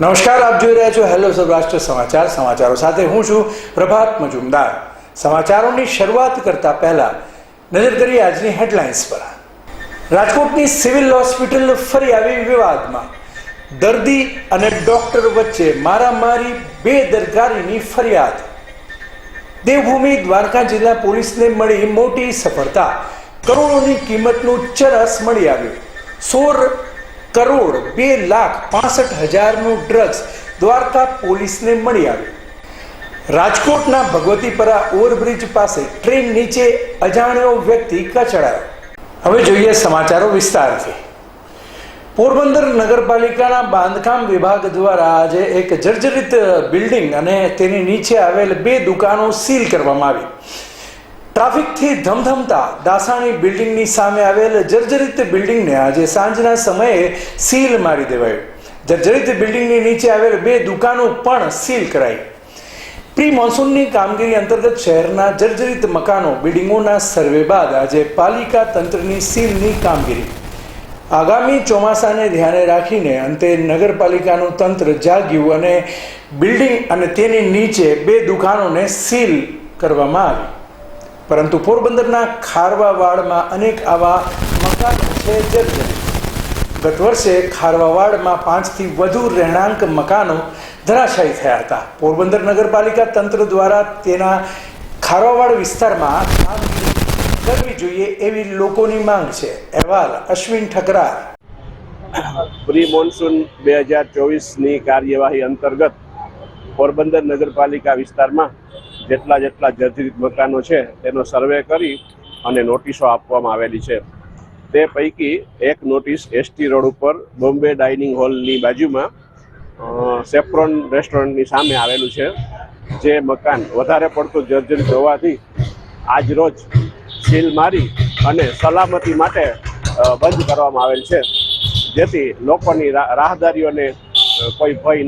નમસ્કાર, આપ જોઈ રહ્યા છો હેલો સૌરાષ્ટ્ર સમાચાર. સમાચારો સાથે હું છું પ્રભાત મજુમદાર. સમાચારોની શરૂઆત કરતા પહેલા નજર કરીએ આજની હેડલાઇન્સ પર. રાજકોટની સિવિલ હોસ્પિટલ ફરી આવી વિવાદમાં. દર્દી અને ડોક્ટર વચ્ચે મારામારી, બેદરકારીની ફરિયાદ. દેવભૂમિ દ્વારકા જિલ્લા પોલીસને મળી મોટી સફળતા. કરોડોની કિંમતનું ચરસ મળી આવ્યું. સોળ કરોડ બે લાખ પાસઠ હજારનું ડ્રગ્સ દ્વારકા પોલીસને મળી આવ્યું. રાજકોટના ભગવતીપરા ઓવરબ્રિજ પાસે ટ્રેન નીચે અજાણ્યો વ્યક્તિ કચડાયો. હવે જોઈએ સમાચારો વિસ્તારથી. પોરબંદર નગરપાલિકાના બાંધકામ વિભાગ દ્વારા આજે એક જર્જરિત બિલ્ડિંગ અને તેની નીચે આવેલ બે દુકાનો સીલ કરવામાં આવી. ટ્રાફિકથી ધમધમતા દાસાણી બિલ્ડિંગની સામે આવેલ જર્જરિત બિલ્ડિંગને આજે સાંજના સમયે સીલ મારી દેવાયું. જર્જરિત બિલ્ડિંગની નીચે આવેલ બે દુકાનો પણ સીલ કરાઈ. પ્રી મોન્સૂનની કામગીરી અંતર્ગત શહેરના જર્જરિત મકાનો બિલ્ડિંગોના સર્વે બાદ આજે પાલિકા તંત્રની સીલની કામગીરી. આગામી ચોમાસાને ધ્યાને રાખીને અંતે નગરપાલિકાનું તંત્ર જાગ્યું અને બિલ્ડિંગ અને તેની નીચે બે દુકાનોને સીલ કરવામાં આવી. પરંતુ પોરબંદરના ખારવાવાડમાં અનેક આવા મકાનો છે જર્જરિત ગત વર્ષે ખારવાવાડમાં પાંચથી વધુ રહેણાંક મકાનો ધરાશાયી થયા હતા. પોરબંદર નગરપાલિકા તંત્ર દ્વારા તેના ખારવાવાડ વિસ્તારમાં કરવી જોઈએ એવી લોકોની માંગ છે. અહેવાલ અશ્વિન ઠકરાર. પ્રી મોન્સૂન બે હજાર ચોવીસની કાર્યવાહી અંતર્ગત પોરબંદર નગરપાલિકા વિસ્તારમાં જેટલા જેટલા જર્જરિત મકાનો છે, તેનો સર્વે કરી અને નોટિસો આપવામાં આવેલી છે. તે પૈકી એક નોટિસ એસટી રોડ ઉપર બોમ્બે ડાઇનિંગ હોલની બાજુમાં સેપ્રોન રેસ્ટોરન્ટની સામે આવેલું છે, જે મકાન વધારે પડતું જર્જરિત હોવાથી આજ રોજ સીલ મારી અને સલામતી માટે બંધ કરવામાં આવેલ છે. જેથી લોકોની રાહદારીઓને કોઈ ભય ના